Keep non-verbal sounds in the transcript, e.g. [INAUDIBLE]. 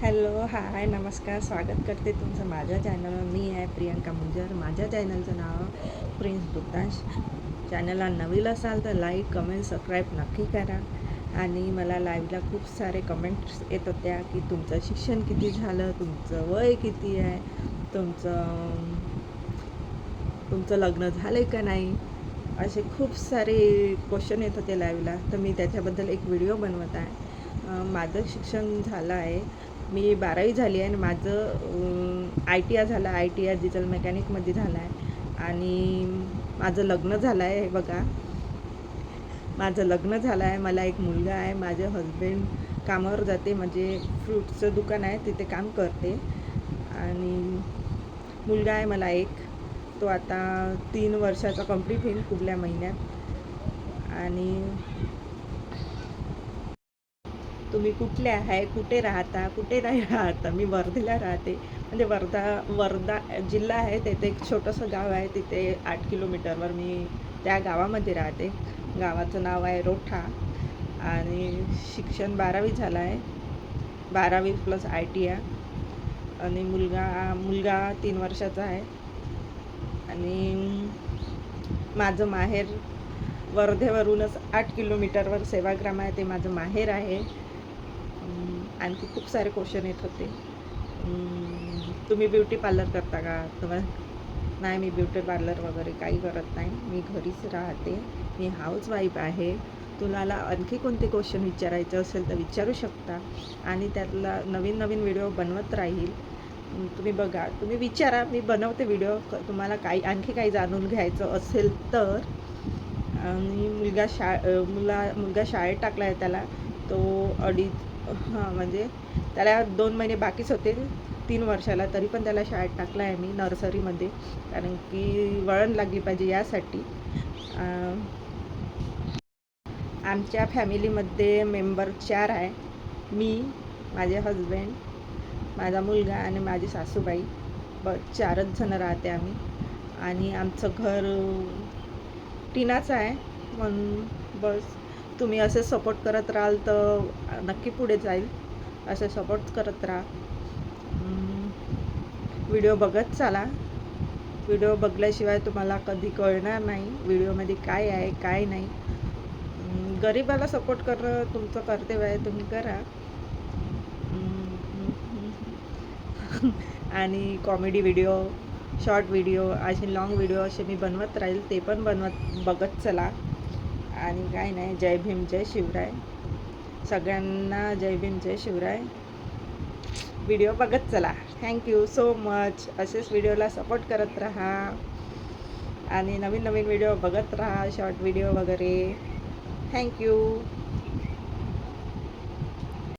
Hello hi नमस्कार स्वागत करते तुमचं माझ्या चॅनलवर मी आहे प्रियंका मुंजर. माझ्या चॅनलचं नाव प्रिन्स बुद्धांश चॅनलला नवीन असाल तर लाईक कमेंट सबस्क्राईब नक्की करा. आणि मला लाईव्हला खूप सारे कमेंट्स येत होत्या की तुमचं शिक्षण किती झालं तुमचं वय किती आहे तुमचं तुमचं लग्न झालं आहे का नाही? असे खूप सारे क्वेश्चन येत होते लाईव्हला तर मी त्याच्याबद्दल एक व्हिडिओ बनवत आहे. माझं शिक्षण झालं आहे. मी बारावी झाली आहे आणि माझं आय टी आय झालं आय टी आय डिझेल मेकॅनिकमध्ये झालं आहे. आणि माझं लग्न झालं आहे हे बघा. माझं लग्न झालं आहे मला एक मुलगा आहे माझे हजबंड कामावर जाते म्हणजे फ्रूटचं दुकान आहे तिथे काम करते. आणि मुलगा आहे मला एक तो आता तीन वर्षाचा कंप्लीट होईल पुढल्या महिन्यात. आणि तुम्ही कुठले आहे कुठे राहता कुठे नाही राहता मी वर्धेला राहते. म्हणजे वर्धा वर्धा जिल्हा आहे तेथे एक छोटंसं गाव आहे तिथे आठ किलोमीटरवर मी त्या गावामध्ये राहते. गावाचं नाव आहे रोठा आणि शिक्षण बारावी झालं आहे. बारावी प्लस आय टी आय आणि मुलगा मुलगा तीन वर्षाचा आहे. आणि माझं माहेर वर्धेवरूनच आठ किलोमीटरवर सेवाग्राम आहे ते माझं माहेर आहे. आणखी खूप सारे क्वेश्चन येत होते. तुम्ही ब्युटी पार्लर करता का? तुम्हाला नाही मी ब्युटी पार्लर वगैरे काही करत नाही. मी घरीच राहते. मी हाऊस वाईफ आहे. तुम्हाला आणखी कोणते क्वेश्चन विचारायचं असेल तर विचारू शकता. आणि त्यातला नवीन नवीन व्हिडिओ बनवत राहील. तुम्ही बघा. तुम्ही विचारा. मी बनवते व्हिडिओ तुम्हाला काही आणखी काही जाणून घ्यायचं असेल तर. आणि मुलगा शा मुला मुलगा शाळेत टाकला आहे त्याला. तो अडीच हां म्हणजे त्याला दोन महिने बाकीच होते तीन वर्षाला तरी पण त्याला शाळेत टाकला आहे मी नर्सरीमध्ये. कारण की वळण लागली पाहिजे यासाठी. आमच्या फॅमिलीमध्ये मेंबर चार आहे. मी माझे हजबंड माझा मुलगा आणि माझी सासूबाई. ब चारच जणं राहते आम्ही. आणि आमचं घर टिनाचं आहे. म्हणून बस. तुम्ही असे सपोर्ट करत राहाल तर नक्की पुढे जाईल. असे सपोर्ट करत राहा. व्हिडिओ बघत चाला. व्हिडिओ बघल्याशिवाय तुम्हाला कधी कळणार नाही. व्हिडिओमध्ये काय आहे काय नाही. गरिबाला सपोर्ट करणं तुमचं कर्तव्य आहे तुम्ही करा. [LAUGHS] आणि कॉमेडी व्हिडिओ शॉर्ट व्हिडिओ असे लॉंग व्हिडिओ असे मी बनवत राहील ते पण बनवत बघत चला. आणि काय नाही जय भीम जय शिवराय. सगळ्यांना जय भीम जय शिवराय. व्हिडिओ बघत चला. थँक्यू सो मच असेच व्हिडिओला सपोर्ट करत राहा. आणि नवीन नवीन व्हिडिओ बघत राहा शॉर्ट व्हिडिओ वगैरे. थँक्यू